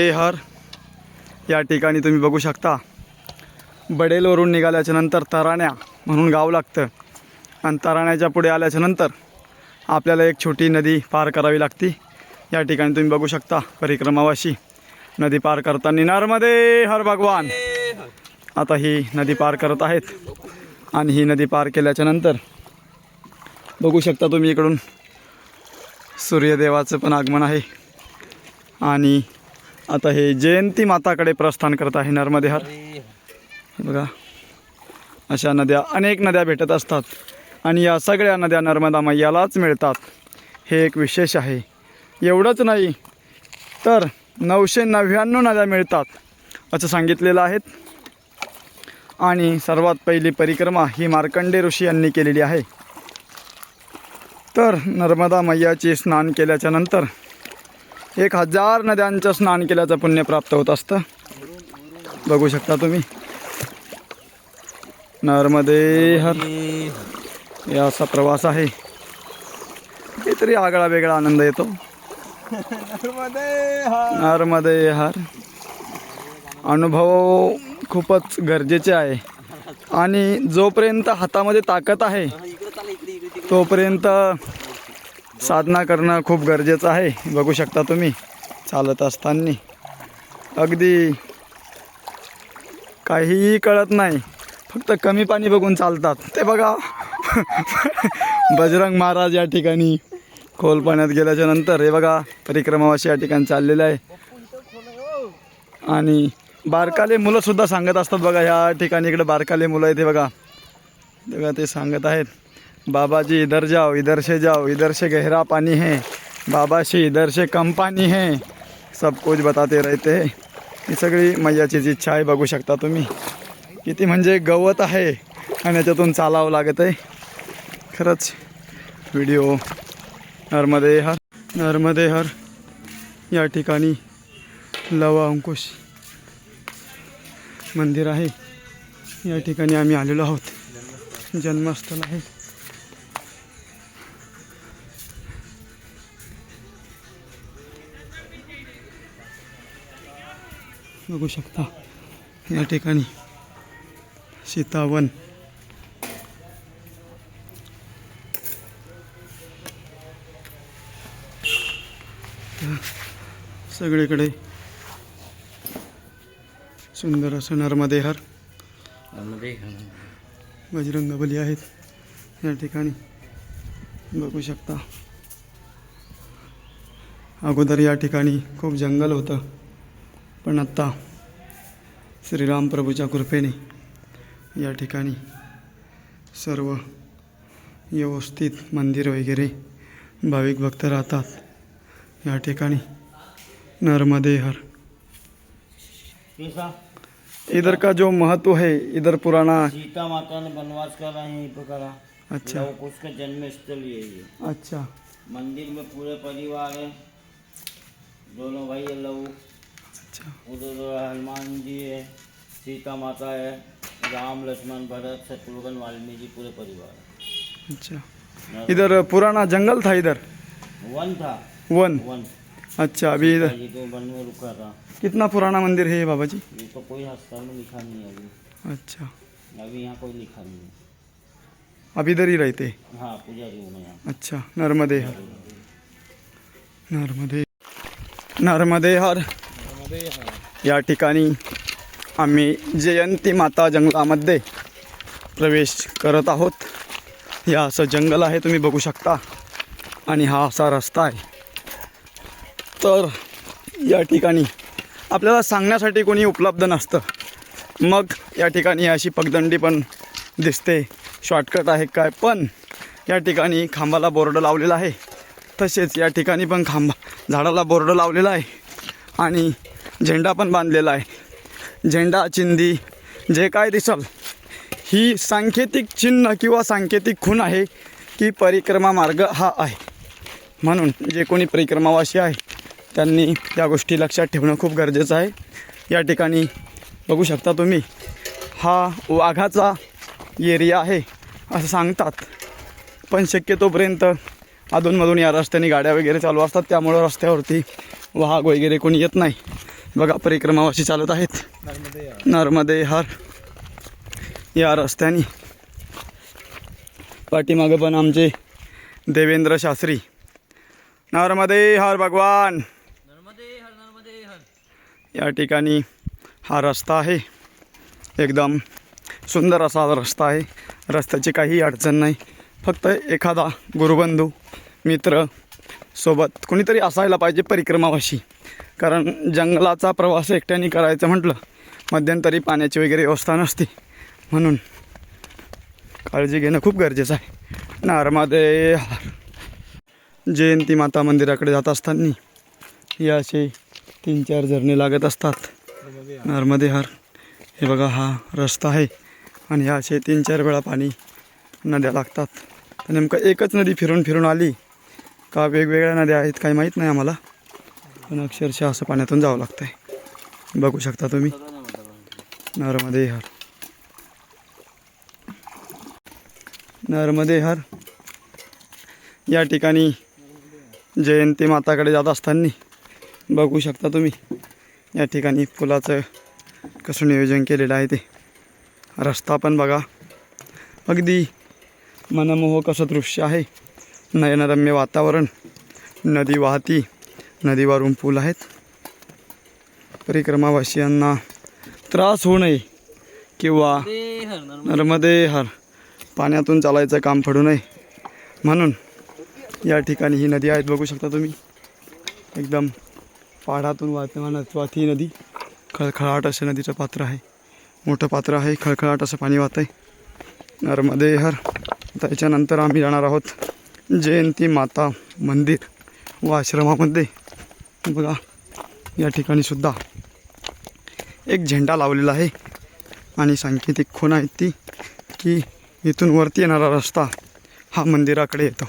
हे हर या ठिकाणी तुम्ही बघू शकता. बडेलवरून निघाल्याच्या नंतर तराण्या म्हणून गाव लागतं. आणि तराण्याच्या पुढे आल्याच्यानंतर आपल्याला एक छोटी नदी पार करावी लागते. या ठिकाणी तुम्ही बघू शकता परिक्रमावाशी नदी पार करताना नर्मदे हर भगवान. आता ही नदी पार करत आहेत. आणि ही नदी पार केल्याच्यानंतर बघू शकता तुम्ही इकडून सूर्यदेवाचं पण आगमन आहे. आणि आता हे जयंती माताकडे प्रस्थान करत आहे नर्मदे हर हे. बघा. अशा नद्या अनेक नद्या भेटत असतात. आणि या सगळ्या नद्या नर्मदा मैयालाच मिळतात. हे एक विशेष आहे. एवढंच नाही तर नऊशे नव्याण्णव नद्या मिळतात असं सांगितलेलं आहेत आणि सर्वात पहिली परिक्रमा ही मार्कंडे ऋषी यांनी केलेली आहे. तर नर्मदा मैयाचे स्नान केल्याच्यानंतर एक हजार नद्यांचं स्नान केल्याचं पुण्य प्राप्त होत असतं. बघू शकता तुम्ही. नर्मदे हर हे असा प्रवास आहे. काहीतरी आगळा वेगळा आनंद येतो. नर्मदे हर अनुभव खूपच गरजेचे आहे. आणि जोपर्यंत हातामध्ये ताकद आहे तोपर्यंत साधना करणं खूप गरजेचं आहे. बघू शकता तुम्ही चालत असताना. अगदी काहीही कळत नाही फक्त कमी पाणी बघून चालतात. ते बघा बजरंग महाराज या ठिकाणी खोल पाण्यात गेल्याच्यानंतर हे बघा परिक्रमावाशी या ठिकाणी चाललेलं आहे. आणि बारकाले मुलंसुद्धा सांगत असतात बघा ह्या ठिकाणी इकडे बारकाले मुलं आहेत हे बघा. बघा ते सांगत आहेत. बाबाजी इधर जाओ इधर से जाओ इधर से गहरा पानी है। बाबाशी इधर से कम पानी है। सब कुछ बताते रहते हैं। ही सगळी मैयाचीच इच्छा आहे बघू शकता तुम्ही. किती म्हणजे गवत आहे आणि याच्यातून चालावं लागत आहे. खरंच व्हिडिओ नर्मदे हर नर्मदे हर या ठिकाणी लवा अंकुश मंदिर आहे. या ठिकाणी आम्ही आलेलो आहोत. जन्मस्थळ आहे. बघू शकता. या ठिकाणी सीतावन. सगळीकडे सुंदर असं नर्मदेहर बजरंग बली आहेत. या ठिकाणी बघू शकता. अगोदर या ठिकाणी खूप जंगल होतं. पण आत्ता श्रीराम प्रभूच्या कृपेने या ठिकाणी सर्व व्यवस्थित मंदिर वगैरे भाविक भक्त राहतात. या ठिकाणी नर्मदे हर कैसा इधर का जो महत्त्व है इधर पुराना सीता माता ने वनवास करा पर करा। अच्छा। लव कुश का जन्म स्थल ये है। अच्छा। मंदिर में पूरे परिवार है। दोनों भाई है लव अच्छा। उधर हनुमान जी है सीता माता है राम लक्ष्मण भरत शत्रुघ्न वाल्मीकि पूरे परिवार है। अच्छा। इधर पुराना जंगल था इधर? वन था। वन? वन। अच्छा अभी इधर तो वन में रुका था। कितना पुराना मंदिर है ये बाबा जी? ये तो कोई हस्तर में लिखा नहीं है अभी। अच्छा। अभी यहाँ कोई लिखा नहीं है। अब इधर ही रहते? हाँ पुजारी हूँ मैं अच्छा नर्मदे। हर नर्मदे। नर्मदे हर या ठिकाणी आम्ही जयंती माता जंगलामध्ये प्रवेश करत आहोत. हे असं जंगल आहे तुम्ही बघू शकता. आणि हा असा रस्ता आहे. तर या ठिकाणी आपल्याला सांगण्यासाठी कोणी उपलब्ध नसतं. मग या ठिकाणी अशी पगदंडी पण दिसते. शॉर्टकट आहे काय? पण या ठिकाणी खांबाला बोर्ड लावलेला आहे. तसेच या ठिकाणी पण खांबा झाडाला बोर्ड लावलेला आहे. आणि झेंडा पण बांधलेला आहे. झेंडा चिंदी जे काय दिसल ही सांकेतिक चिन्ह किंवा सांकेतिक खूण आहे की परिक्रमा मार्ग हा आहे. म्हणून जे कोणी परिक्रमावासी आहे त्यांनी या गोष्टी लक्षात ठेवणं खूप गरजेचं आहे. या ठिकाणी बघू शकता तुम्ही हा वाघाचा एरिया आहे असं सांगतात. पण शक्यतोपर्यंत अधूनमधून या रस्त्याने गाड्या वगैरे चालू असतात त्यामुळं रस्त्यावरती वाघ वगैरे कोणी येत नाही. बघा परिक्रमावाशी चालत आहेत. नर्मदे हर. या रस्त्याने. पाठीमागं पण आमचे देवेंद्र शास्त्री. नर्मदे हर भगवान. या ठिकाणी हा रस्ता आहे. एकदम सुंदर असा रस्ता आहे. रस्त्याची काही अडचण नाही. फक्त एखादा गुरुबंधू मित्र सोबत कुणीतरी असायला पाहिजे परिक्रमावाशी. कारण जंगलाचा प्रवास एकट्याने करायचं म्हटलं मध्यंतरी पाण्याची वगैरे व्यवस्था नसते. म्हणून काळजी घेणं खूप गरजेचं आहे. नारमादे जयंती माता मंदिराकडे जात असताना हे असे तीन चार झरणे लागत असतात. नर्मदेहार हे बघा हा रस्ता आहे आणि ह्या असे तीन चार वेळा पाणी नद्या लागतात. नेमकं एकच नदी फिरून फिरून आली का? वेगवेगळ्या नद्या आहेत काही माहीत नाही आम्हाला. पण अक्षरशः असं पाण्यातून जावं लागतं आहे बघू शकता तुम्ही. नर्मदे हर. नर्मदे हर. या ठिकाणी जयंती माताकडे जात असताना बघू शकता तुम्ही. या ठिकाणी पुलाचं कसं नियोजन केलेलं आहे ते. रस्ता पण बघा. अगदी मनमोहक असं दृश्य आहे. नयनरम्य वातावरण. नदी वाहती. नदीवरून पूल आहेत. परिक्रमावासियांना त्रास होऊ नये किंवा नर्मदेहर नर्मदे हर पाण्यातून चालायचं काम पडू नये. म्हणून या ठिकाणी ही नदी आहेत. बघू शकता तुम्ही. एकदम पाडातून वाहत वाहती ही नदी खळखळाट असं नदीचं पात्र आहे. मोठं पात्र आहे. खळखळाट असं पाणी वाहत आहे नर्मदे हर त्याच्यानंतर आम्ही जाणार आहोत जयंती माता मंदिर व आश्रमामध्ये. बघा या ठिकाणी सुद्धा एक झेंडा लावलेला आहे. आणि सांकेतिक खूण आहेत ती की इथून वरती येणारा रस्ता हा मंदिराकडे येतो.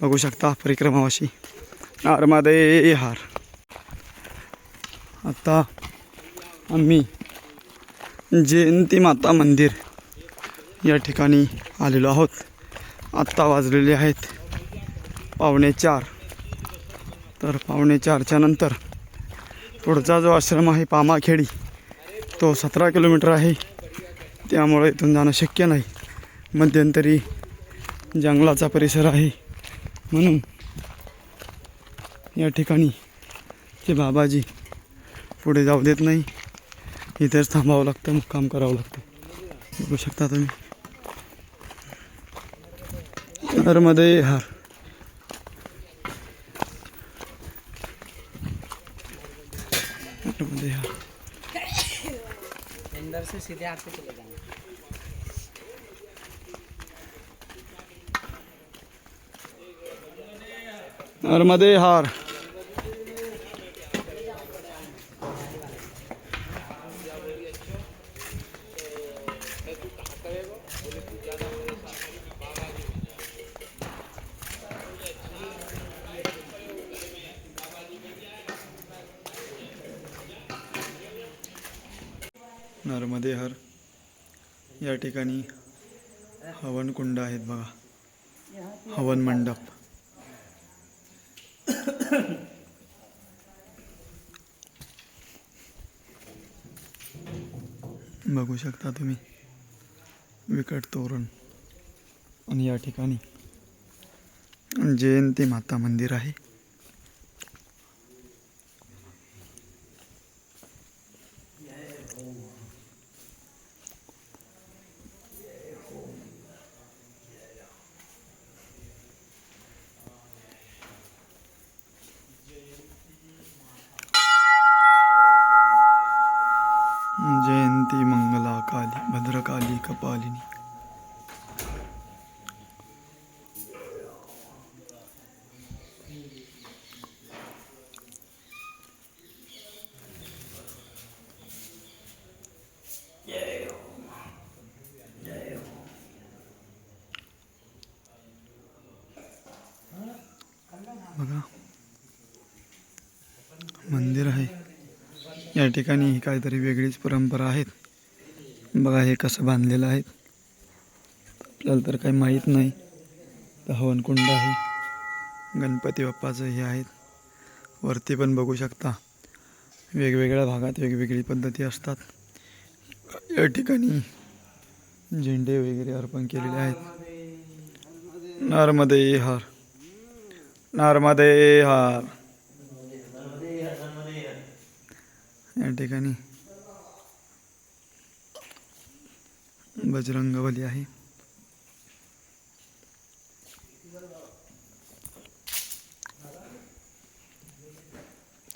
बघू शकता परिक्रमावाशी. नर्मदे हार आता आम्ही जयंती माता मंदिर या ठिकाणी आलेलो आहोत. आत्ता वाजलेले आहेत पावणे चार. तर पावणे चारच्या नंतर पुढचा जो आश्रम आहे पामाखेडी तो सतरा किलोमीटर आहे. त्यामुळे इथून जाणं शक्य नाही. मध्यंतरी जंगलाचा परिसर आहे. म्हणून या ठिकाणी ते बाबाजी पुढे जाऊ देत नाही. इथेच थांबावं लागतं मुक्काम करावं लागतं. बघू शकता तुम्ही. नर्मदे हार. नर्मदे हार अंदर से सीधे आके चले जाएंगे नर्मदे हार. नर्मदे हर. या ठिकाणी हवनकुंड आहेत बघा. हवन मंडप. बघू शकता तुम्ही. विकट तोरण. आणि या ठिकाणी जयंती माता मंदिर आहे. भद्रकाली कपालिनी बघा मंदिर आहे. या ठिकाणी ही काहीतरी वेगळीच परंपरा आहेत. बघा हे कसं बांधलेलं आहे. आपल्याला तर काही माहीत नाही. तर हवनकुंड आहे गणपती बाप्पाचं हे आहेत. वरती पण बघू शकता. वेगवेगळ्या भागात वेगवेगळी पद्धती असतात. या ठिकाणी झेंडे वगैरे अर्पण केलेले आहेत. नर्मदे हार नर्मदे हार. या ठिकाणी बजरंगबली आहे.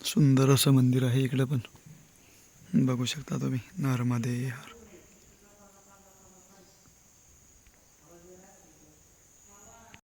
सुंदर असं मंदिर आहे इकडं पण. बघू शकता तुम्ही नर्मदे हार